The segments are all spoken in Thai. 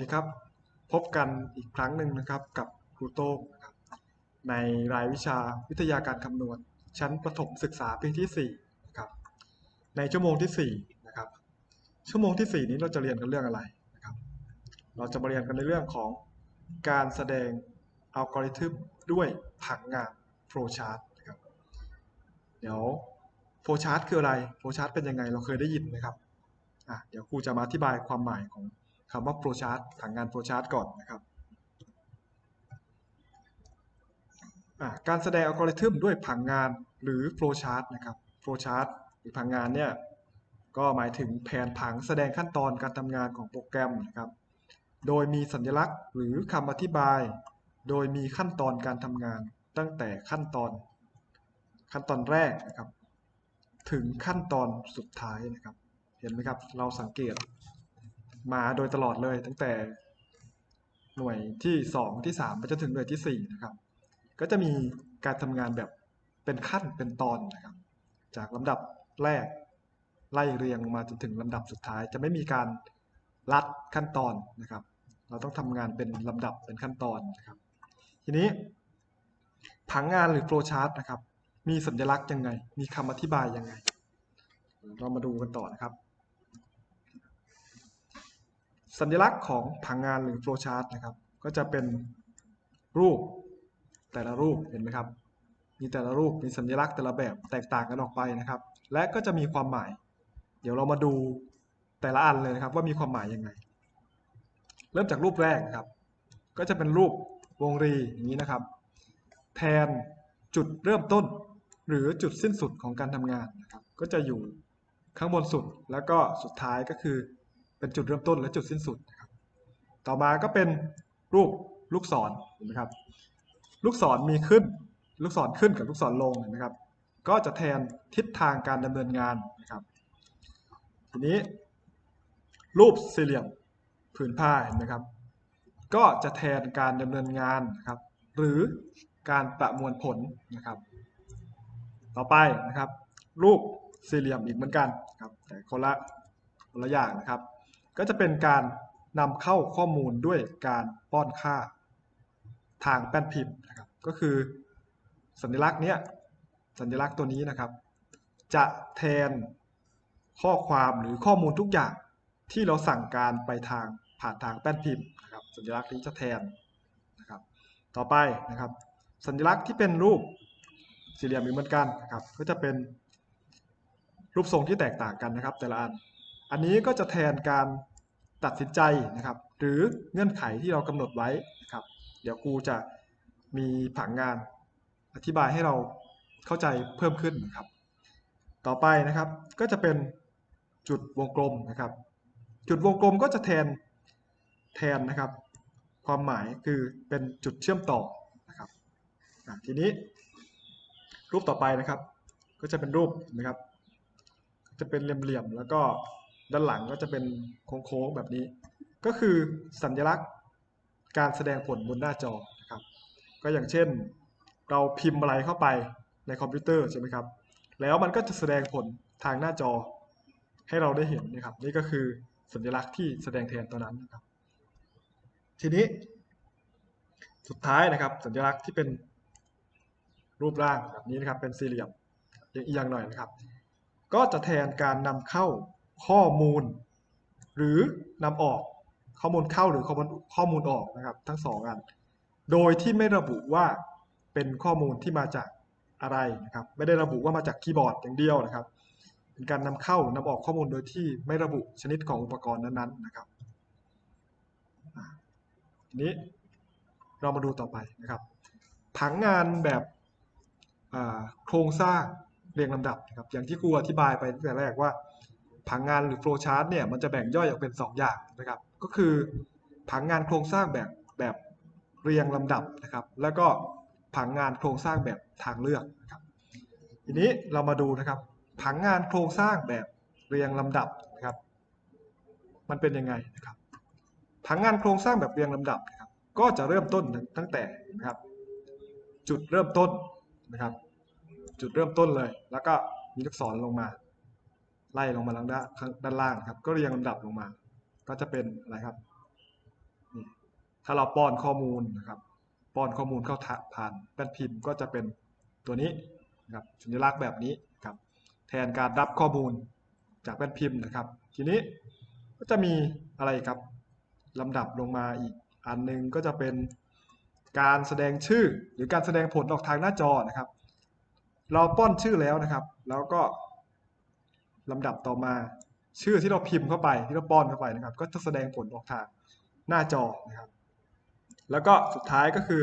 ดีครับ พบกันอีกครั้งหนึ่งนะครับกับครูโต้งนะครับในรายวิชาวิทยาการคำนวณ ชั้นประถมศึกษาปีที่4นะครับในชั่วโมงที่4นะครับชั่วโมงที่ 4 นี้เราจะเรียนกันเรื่องอะไรนะครับ เราจะมาเรียนกันในเรื่องของการแสดงอัลกอริทึมด้วยผังงานโฟลชาร์ตนะครับเดี๋ยวโฟลชาร์ตคืออะไรโฟลชาร์ตเป็นยังไงเราเคยได้ยินไหมครับอะเดี๋ยวครูจะมาอธิบายความหมายของ คำว่าโฟลชาร์ตผังงานโฟลชาร์ตก่อนนะครับการแสดงอัลกอริทึมด้วยผังงานหรือโฟลชาร์ตนะครับโฟลชาร์ตหรือผังงานเนี่ยก็หมายถึงแผนผังแสดงขั้นตอนการทำงานของโปรแกรมนะครับโดยมีสัญลักษณ์หรือคำอธิบาย โดยมีขั้นตอนการทำงานตั้งแต่ขั้นตอนขั้นตอนแรกนะครับถึงขั้นตอนสุดท้ายนะครับ เห็นไหมครับเราสังเกต มาโดยตลอดเลย ตั้งแต่หน่วยที่ 2 ที่ 3 ไปจนถึงหน่วยที่ 4 นะครับ ก็จะมีการทำงานแบบเป็นขั้นเป็นตอนนะครับ จากลำดับแรกไล่เรียงมาจนถึงลำดับสุดท้าย จะไม่มีการลัดขั้นตอนนะครับ เราต้องทำงานเป็นลำดับเป็นขั้นตอนนะครับ ทีนี้ผังงานหรือโฟลชาร์ตนะครับ มีสัญลักษณ์ยังไง มีคำอธิบายยังไง เรามาดูกันต่อนะครับ สัญลักษณ์ของผังงานหรือโฟลชาร์ตนะครับ ก็จะเป็นรูปแต่ละรูปเห็นไหมครับ มีแต่ละรูปมีสัญลักษณ์แต่ละแบบแตกต่างกันออกไปนะครับ และก็จะมีความหมาย เดี๋ยวเรามาดูแต่ละอันเลยนะครับ ว่ามีความหมายยังไง เริ่มจากรูปแรกนะครับ ก็จะเป็นรูปวงรีอย่างนี้นะครับ แทนจุดเริ่มต้น หรือจุดสิ้นสุดของการทำงานนะครับ ก็จะอยู่ข้างบนสุดแล้วก็สุดท้ายก็คือ เป็นจุดเริ่มต้นและจุดสิ้นสุดนะครับต่อมาก็เป็นรูปลูกศรเห็นไหมครับลูกศรมีขึ้นลูกศรขึ้นกับลูกศรลงเห็นไหมครับ ก็จะแทนทิศทางการดำเนินงานนะครับ ทีนี้ รูปสี่เหลี่ยมผืนผ้าเห็นไหมครับ ก็จะแทนการดำเนินงานนะครับ หรือการประมวลผลนะครับ ต่อไปนะครับ รูปสี่เหลี่ยมอีกเหมือนกันครับแต่คนละคนละอย่างนะครับ ก็จะเป็นการนำเข้าข้อมูลด้วยการป้อนค่าทางแป้นพิมพ์นะครับ ก็คือสัญลักษณ์เนี้ยสัญลักษณ์ตัวนี้นะครับ จะแทนข้อความหรือข้อมูลทุกอย่างที่เราสั่งการไปทางผ่านทางแป้นพิมพ์นะครับ สัญลักษณ์นี้จะแทนนะครับ ต่อไปนะครับ สัญลักษณ์ที่เป็นรูปสี่เหลี่ยมเหมือนกันนะครับ ก็จะเป็นรูปทรงที่แตกต่างกันนะครับ แต่ละอัน อันนี้ก็จะแทนการตัดสินใจนะครับ หรือเงื่อนไขที่เรากำหนดไว้นะครับ เดี๋ยวครูจะมีผังงานอธิบายให้เราเข้าใจเพิ่มขึ้นนะครับ ต่อไปนะครับก็จะเป็นจุดวงกลมนะครับ จุดวงกลมก็จะแทนแทนนะครับ ความหมายคือเป็นจุดเชื่อมต่อนะครับทีนี้รูปต่อไปนะครับ ก็จะเป็นรูปนะครับ จะเป็นเหลี่ยมๆแล้วก็ ด้านหลังก็จะเป็นโค้งๆแบบนี้ ก็คือสัญลักษณ์การแสดงผลบนหน้าจอนะครับ ก็อย่างเช่น เราพิมพ์อะไรเข้าไปในคอมพิวเตอร์ใช่ไหมครับ แล้วมันก็จะแสดงผลทางหน้าจอให้เราได้เห็นนะครับ นี่ก็คือสัญลักษณ์ที่แสดงแทนตัวนั้นนะครับ ทีนี้ สุดท้ายนะครับ สัญลักษณ์ที่เป็นรูปร่างแบบนี้นะครับ เป็นสี่เหลี่ยมเอียงๆหน่อยนะครับ ก็จะแทนการนำเข้า ข้อมูล หรือนำออกข้อมูลเข้าหรือข้อมูลข้อมูลออกนะครับ ทั้งสองอัน โดยที่ไม่ระบุว่าเป็นข้อมูลที่มาจากอะไรนะครับ ไม่ได้ระบุว่ามาจากคีย์บอร์ดอย่างเดียวนะครับ เป็นการนำเข้านำออกข้อมูลโดยที่ไม่ระบุชนิดของอุปกรณ์นั้นๆนะครับทีนี้เรามาดูต่อไปนะครับ ผังงานแบบโครงสร้างเรียงลำดับนะครับ อย่างที่ครูอธิบายไปตั้งแต่แรกว่า ผังงานหรือโฟล์ชาร์ตเนี่ยมันจะแบ่งย่อยออกเป็น 2 อย่างนะครับ ก็คือผังงานโครงสร้างแบบแบบเรียงลำดับนะครับ แล้วก็ผังงานโครงสร้างแบบทางเลือกนะครับ ทีนี้เรามาดูนะครับ ผังงานโครงสร้างแบบเรียงลำดับนะครับ มันเป็นยังไงนะครับ ผังงานโครงสร้างแบบเรียงลำดับนะครับ ก็จะเริ่มต้นตั้งแต่นะครับ จุดเริ่มต้นนะครับ จุดเริ่มต้นเลย แล้วก็มีลูกศรลงมา ไล่ลงมาทางด้านด้านล่างครับ ก็เรียงลำดับลงมา ก็จะเป็นอะไรครับถ้าเราป้อนข้อมูลนะครับป้อนข้อมูลเข้าผ่านแป้นพิมพ์ก็จะเป็นตัวนี้นะครับสัญลักษณ์แบบนี้ครับ แทนการรับข้อมูลจากแป้นพิมพ์นะครับ ทีนี้ก็จะมีอะไรครับลำดับลงมาอีกอันหนึงก็จะเป็นการแสดงชื่อหรือการแสดงผลออกทางหน้าจอนะครับ เราป้อนชื่อแล้วนะครับ แล้วก็ ลำดับต่อมา ชื่อที่เราพิมพ์เข้าไปที่เราป้อนเข้าไปนะครับ ก็จะแสดงผลออกทางหน้าจอนะครับ แล้วก็สุดท้ายก็คือ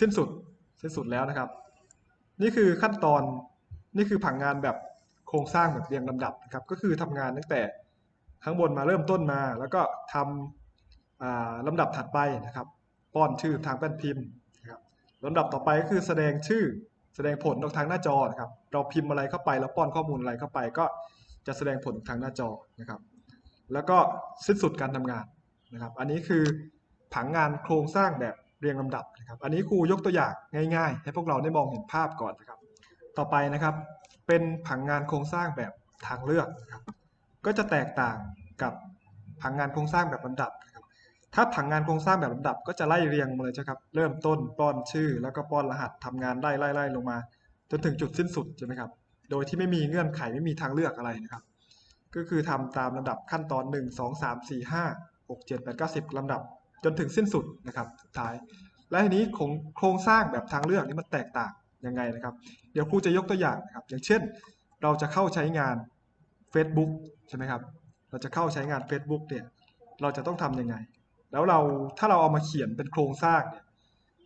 สิ้นสุดสิ้นสุดแล้วนะครับ นี่คือขั้นตอนนี่คือผังงานแบบโครงสร้างแบบเรียงลำดับนะครับ ก็คือทำงานตั้งแต่ข้างบนมาเริ่มต้นมา แล้วก็ทำอ่าลำดับถัดไปนะครับ ป้อนชื่อทางแป้นพิมพ์นะครับลำดับต่อไปก็คือแสดงชื่อ แสดงผลทางหน้าจอนะครับ เราพิมพ์อะไรเข้าไปแล้วป้อนข้อมูลอะไรเข้าไป ก็จะแสดงผลทางหน้าจอนะครับ แล้วก็สิ้นสุดการทำงานนะครับ อันนี้คือผังงานโครงสร้างแบบเรียงลำดับนะครับ อันนี้ครูยกตัวอย่างง่ายๆ ให้พวกเราได้มองเห็นภาพก่อนนะครับ ต่อไปนะครับ เป็นผังงานโครงสร้างแบบทางเลือกนะครับ ก็จะแตกต่างกับผังงานโครงสร้างแบบลำดับ ถ้าผังงานโครงสร้างแบบลำดับก็จะไล่เรียงมาเลยใช่ครับ เริ่มต้นป้อนชื่อ แล้วก็ป้อนรหัสทำงานไล่ไล่ไล่ลงมา จนถึงจุดสิ้นสุดใช่ไหมครับ โดยที่ไม่มีเงื่อนไขไม่มีทางเลือกอะไรนะครับ ก็คือทำตามลำดับขั้นตอน 1 2 3 4 5 6 7 8 9 10ลำดับ จนถึงสิ้นสุดนะครับสุดท้าย และทีนี้โครงโครงสร้างแบบทางเลือกนี่มันแตกต่างยังไงนะครับ เดี๋ยวครูจะยกตัวอย่างนะครับ อย่างเช่น เราจะเข้าใช้งาน Facebook ใช่ไหมครับ เราจะเข้าใช้งาน Facebook เนี่ย เราจะต้องทำยังไง แล้วเราถ้าเราเอามาเขียนเป็นโครงสร้างเนี่ย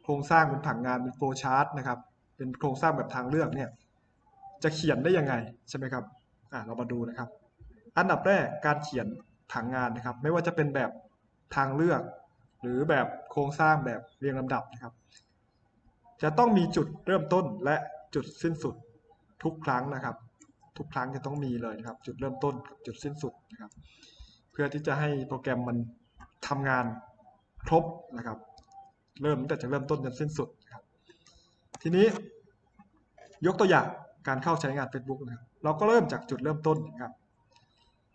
โครงสร้างเป็นผังงานเป็นโฟล์ชาร์ตนะครับเป็นโครงสร้างแบบทางเลือกเนี่ยจะเขียนได้ยังไงใช่ไหมครับอ่าเรามาดูนะครับ อันดับแรกการเขียนผังงานนะครับ ไม่ว่าจะเป็นแบบทางเลือก หรือแบบโครงสร้างแบบเรียงลำดับนะครับ จะต้องมีจุดเริ่มต้นและจุดสิ้นสุดทุกครั้งนะครับ ทุกครั้งจะต้องมีเลยนะครับ จุดเริ่มต้นกับจุดสิ้นสุดนะครับ เพื่อที่จะให้โปรแกรมมัน ทำงานครบนะครับ เริ่มตั้งแต่จะเริ่มต้นจนสิ้นสุดครับทีนี้ยกตัวอย่างการเข้าใช้งาน Facebook นะครับเราก็เริ่มจากจุดเริ่มต้นนะครับ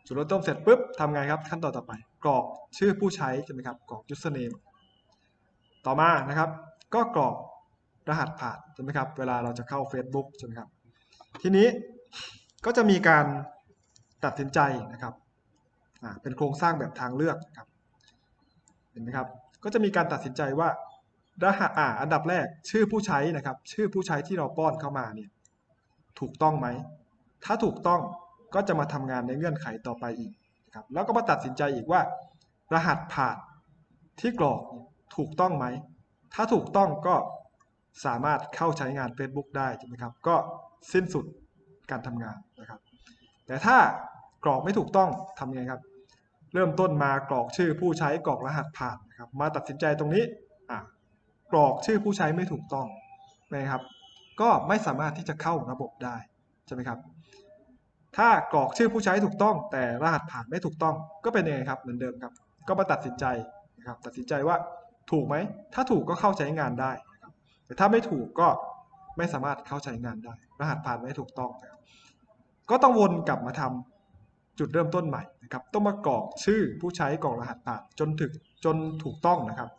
จุดเริ่มต้นเสร็จปุ๊บทำไงครับขั้นตอนต่อไปกรอกชื่อผู้ใช้ใช่ไหมครับกรอก username ต่อมานะครับ ก็กรอกรหัสผ่านใช่ไหมครับเวลาเราจะเข้า Facebook ใช่ไหมครับทีนี้ก็จะมีการตัดสินใจนะครับเป็นโครงสร้างแบบทางเลือกครับ เห็นไหมครับ ก็จะมีการตัดสินใจว่ารหัสอ่าอันดับแรกชื่อผู้ใช้นะครับ ชื่อผู้ใช้ที่เราป้อนเข้ามาเนี่ยถูกต้องไหม ถ้าถูกต้องก็จะมาทำงานในเงื่อนไขต่อไปอีกนะครับแล้วก็มาตัดสินใจอีกว่า รหัสผ่านที่กรอกถูกต้องไหม ถ้าถูกต้องก็สามารถเข้าใช้งาน Facebook ได้ใช่ไหมครับ ก็สิ้นสุดการทำงานนะครับ แต่ถ้ากรอกไม่ถูกต้องทำยังไงครับ เริ่มต้นมากรอกชื่อผู้ใช้กรอกรหัสผ่านนะครับ มาตัดสินใจตรงนี้อะกรอกชื่อผู้ใช้ไม่ถูกต้องนะครับ ก็ไม่สามารถที่จะเข้าระบบได้ใช่ไหมครับ ถ้ากรอกชื่อผู้ใช้ถูกต้อง แต่รหัสผ่านไม่ถูกต้อง ก็เป็นยังไงครับเหมือนเดิมครับ ก็มาตัดสินใจนะครับ ตัดสินใจว่าถูกไหม ถ้าถูกก็เข้าใช้งานได้นะครับแต่ถ้าไม่ถูกก็ไม่สามารถเข้าใช้งานได้ รหัสผ่านไม่ถูกต้องนะครับก็ต้องวนกลับมาทำ จุดเริ่มต้นใหม่นะครับต้องมากรอกชื่อผู้ใช้กรอกรหัสผ่านจนถึงจนถูกต้องนะครับ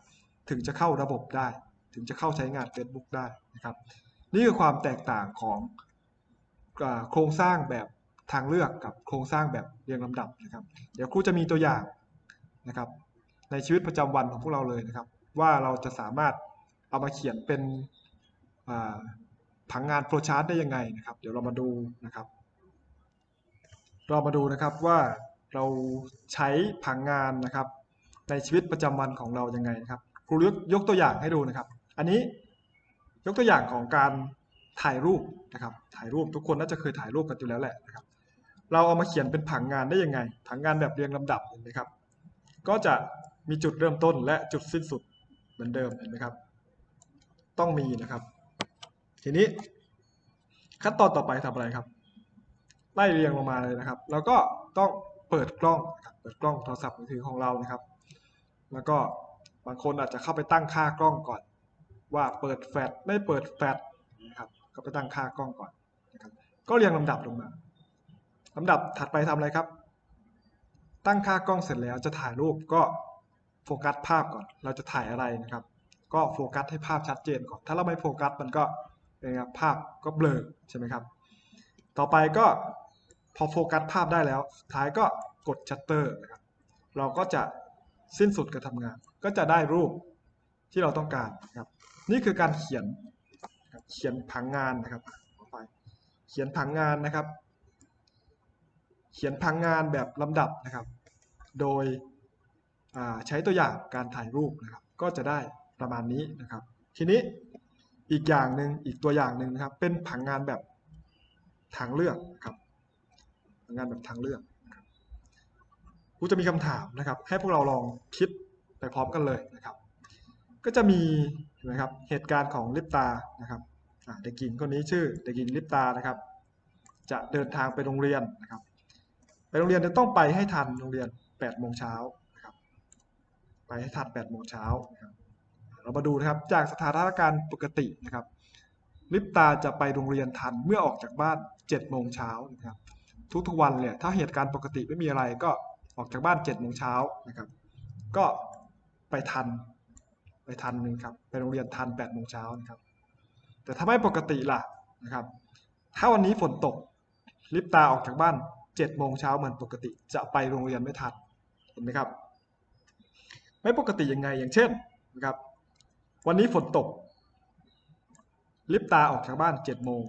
ถึงจะเข้าระบบได้ ถึงจะเข้าใช้งาน Facebook ได้นะครับ นี่คือความแตกต่างของอโครงสร้างแบบทางเลือกกับโครงสร้างแบบเรียงลำดับนะครับ เดี๋ยวครูจะมีตัวอย่างนะครับ ในชีวิตประจำวันของพวกเราเลยนะครับ ว่าเราจะสามารถเอามาเขียนเป็นผังงานโฟล์ชาร์ตได้ยังไงนะครับ เดี๋ยวเรามาดูนะครับ เรามาดูนะครับว่าเราใช้ผังงานนะครับ ในชีวิตประจำวันของเรายังไงนะครับครูยกยกตัวอย่างให้ดูนะครับ อันนี้ยกตัวอย่างของการถ่ายรูปนะครับ ถ่ายรูปทุกคนน่าจะเคยถ่ายรูปกันอยู่แล้วแหละนะครับ เราเอามาเขียนเป็นผังงานได้ยังไง ผังงานแบบเรียงลำดับเห็นไหมครับ ก็จะมีจุดเริ่มต้นและจุดสิ้นสุดเหมือนเดิมเห็นไหมครับ ต้องมีนะครับ ทีนี้ขั้นตอนต่อไปทำอะไรครับ ไล่เรียงลงมาเลยนะครับ แล้วก็ต้องเปิดกล้องเปิดกล้องโทรศัพท์มือถือของเรานะครับ แล้วก็บางคนอาจจะเข้าไปตั้งค่ากล้องก่อน ว่าเปิดแฟลชไม่เปิดแฟลชนะครับก็ไปตั้งค่ากล้องก่อนนะครับก็เรียงลำดับลงมาลำดับถัดไปทำอะไรครับ ตั้งค่ากล้องเสร็จแล้วจะถ่ายรูปก็โฟกัสภาพก่อน เราจะถ่ายอะไรนะครับ ก็โฟกัสให้ภาพชัดเจนก่อน ถ้าเราไม่โฟกัสมันก็นะครับภาพก็เบลอใช่ไหมครับ ต่อไปก็ พอโฟกัสภาพได้แล้ว ท้ายก็กดชัตเตอร์นะครับ เราก็จะสิ้นสุดการทำงาน ก็จะได้รูปที่เราต้องการนะครับ นี่คือการเขียนเขียนผังงานนะครับไปเขียนผังงานนะครับ เขียนผังงานแบบลำดับนะครับ โดยใช้ตัวอย่างการถ่ายรูปนะครับ ก็จะได้ประมาณนี้นะครับ ทีนี้อีกอย่างหนึ่งอีกตัวอย่างหนึ่งนะครับ เป็นผังงานแบบทางเลือกครับ งงานแบบทางเลือกครูจะมีคำถามนะครับ ให้พวกเราลองคิดไปพร้อมกันเลยนะครับ ก็จะมีเห็นไหมครับเหตุการณ์ของลิปตานะครับเด็กหญิงคนนี้ชื่อเด็กหญิงลิปตานะครับ จะเดินทางไปโรงเรียนนะครับ ไปโรงเรียนจะต้องไปให้ทันโรงเรียน8โมงเช้านะครับ ไปให้ทัน8โมงเช้านะครับเรามาดูนะครับจากสถานการณ์ปกตินะครับ ลิปตาจะไปโรงเรียนทันเมื่อออกจากบ้าน7โมงเช้านะครับ ทุกๆวันเนี่ยถ้าเหตุการณ์ปกติไม่มีอะไรก็ออกจากบ้าน7โมงเช้านะครับ ก็ไปทันไปทันนึงครับไปโรงเรียนทัน8โมงเช้านะครับ แต่ถ้าไม่ปกติล่ะนะครับ ถ้าวันนี้ฝนตกลิปตาออกจากบ้าน7โมงเช้าเหมือนปกติจะไปโรงเรียนไม่ทันเห็นไหมครับ ไม่ปกติยังไงอย่างเช่นนะครับ วันนี้ฝนตก ลิปตาออกจากบ้าน7โมง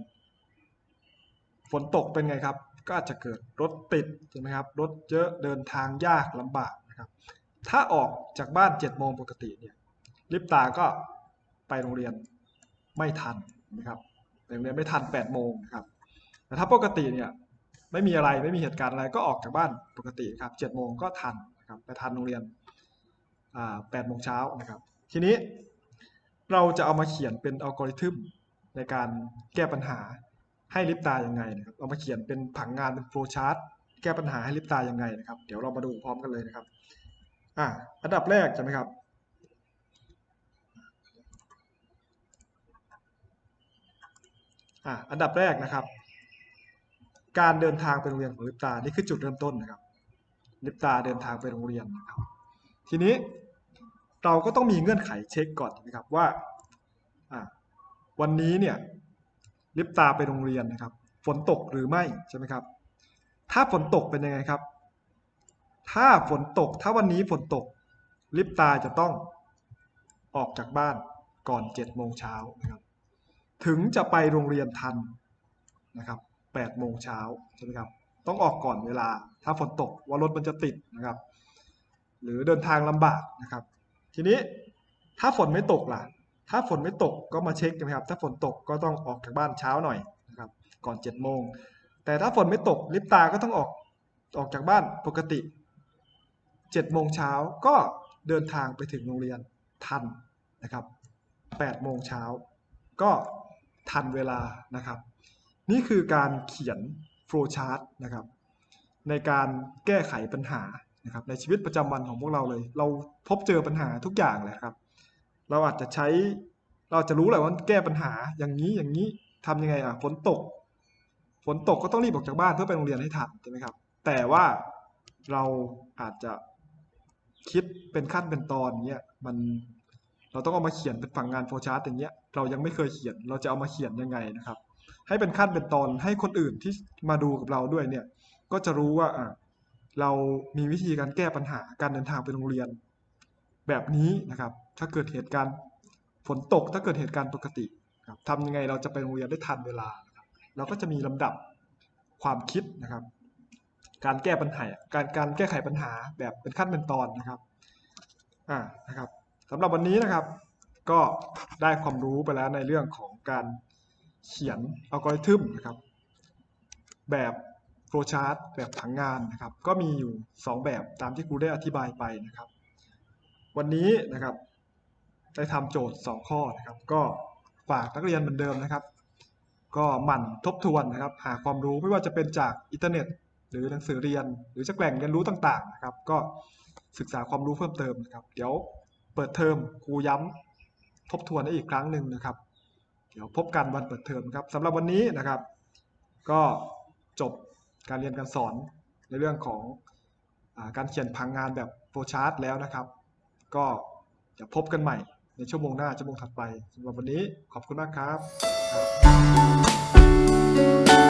ฝนตกเป็นไงครับ ก็อาจจะเกิดรถติดใช่ไหมครับรถเยอะเดินทางยากลำบากนะครับ ถ้าออกจากบ้าน7โมงปกติเนี่ยลิปตาก็ไปโรงเรียนไม่ทันนะครับไปโรงเรียนไม่ทัน8โมงนะครับแต่ถ้าปกติเนี่ยไม่มีอะไรไม่มีเหตุการณ์อะไรก็ออกจากบ้านปกติครับ7โมงก็ทันนะครับไปทันโรงเรียนอ่า8โมงเช้านะครับ ทีนี้เราจะเอามาเขียนเป็นอัลกอริทึมในการแก้ปัญหา ให้ลิปตายังไงนะครับเอามาเขียนเป็นผังงานเป็นโฟล์ชาร์ตแก้ปัญหาให้ลิปตายังไงนะครับ เดี๋ยวเรามาดูพร้อมกันเลยนะครับอ่าอันดับแรกใช่ไหมครับอะอันดับแรกนะครับ การเดินทางไปโรงเรียนของลิปตานี่คือจุดเริ่มต้นนะครับ ลิปตาเดินทางไปโรงเรียนนะครับ ทีนี้เราก็ต้องมีเงื่อนไขเช็คก่อนนะครับว่าอะวันนี้เนี่ย ลิปตาไปโรงเรียนนะครับ ฝนตกหรือไม่ใช่ไหมครับ ถ้าฝนตกเป็นยังไงครับ ถ้าฝนตกถ้าวันนี้ฝนตก ลิปตาจะต้องออกจากบ้านก่อน7โมงเช้านะครับ ถึงจะไปโรงเรียนทันนะครับ8โมงเช้าใช่ไหมครับ ต้องออกก่อนเวลา ถ้าฝนตกว่ารถมันจะติดนะครับ หรือเดินทางลำบากนะครับ ทีนี้ถ้าฝนไม่ตกล่ะ ถ้าฝนไม่ตกก็มาเช็คกันครับ ถ้าฝนตกก็ต้องออกจากบ้านเช้าหน่อยนะครับ ก่อน7โมง แต่ถ้าฝนไม่ตกลิปตาก็ต้องออกออกจากบ้านปกติ7โมงเช้าก็เดินทางไปถึงโรงเรียนทันนะครับ8โมงเช้าก็ทันเวลานะครับ นี่คือการเขียนโฟล์ชาร์ตนะครับในการแก้ไขปัญหานะครับในชีวิตประจำวันของพวกเราเลย เราพบเจอปัญหาทุกอย่างเลยครับ เราอาจจะใช้ เราจะรู้แหละว่าแก้ปัญหาอย่างนี้อย่างนี้ทำยังไงอะฝนตก ฝนตกก็ต้องรีบออกจากบ้านเพื่อไปโรงเรียนให้ทันใช่ไหมครับ แต่ว่าเราอาจจะคิดเป็นขั้นเป็นตอนเนี้ยมันเราต้องเอามาเขียนเป็นฝั่งงานโฟชาร์ตอย่างเงี้ยเรายังไม่เคยเขียนเราจะเอามาเขียนยังไงนะครับ ให้เป็นขั้นเป็นตอนให้คนอื่นที่มาดูกับเราด้วยเนี่ยก็จะรู้ว่าอะเรามีวิธีการแก้ปัญหาการเดินทางไปโรงเรียน แบบนี้นะครับ ถ้าเกิดเหตุการณ์ฝนตก ถ้าเกิดเหตุการณ์ปกติครับทำยังไงเราจะไปโรงเรียนได้ทันเวลาครับเราก็จะมีลำดับความคิดนะครับ การแก้ปัญหา การการแก้ไขปัญหาแบบเป็นขั้นเป็นตอนนะครับอ่านะครับสำหรับวันนี้นะครับ ก็ได้ความรู้ไปแล้วในเรื่องของการเขียนอัลกอริทึมนะครับ แบบโฟล์ชาร์ตแบบผังงานนะครับ ก็มีอยู่ 2 แบบตามที่ครูได้อธิบายไปนะครับ วันนี้นะครับได้ทำโจทย์ 2 ข้อนะครับ ก็ฝากนักเรียนเหมือนเดิมนะครับ ก็หมั่นทบทวนนะครับ หาความรู้ไม่ว่าจะเป็นจากอินเทอร์เน็ต หรือหนังสือเรียน หรือจากแหล่งเรียนรู้ต่างๆนะครับ ก็ศึกษาความรู้เพิ่มเติมนะครับ เดี๋ยวเปิดเทอมครูย้ำทบทวนได้อีกครั้งหนึ่งนะครับ เดี๋ยวพบกันวันเปิดเทอมครับสำหรับวันนี้นะครับ ก็จบการเรียนการสอนในเรื่องของอการเขียนพังงานแบบโฟชาร์ตแล้วนะครับ ก็จะพบกันใหม่ในชั่วโมงหน้าชั่วโมงถัดไปสำหรับวันนี้ขอบคุณมากครับ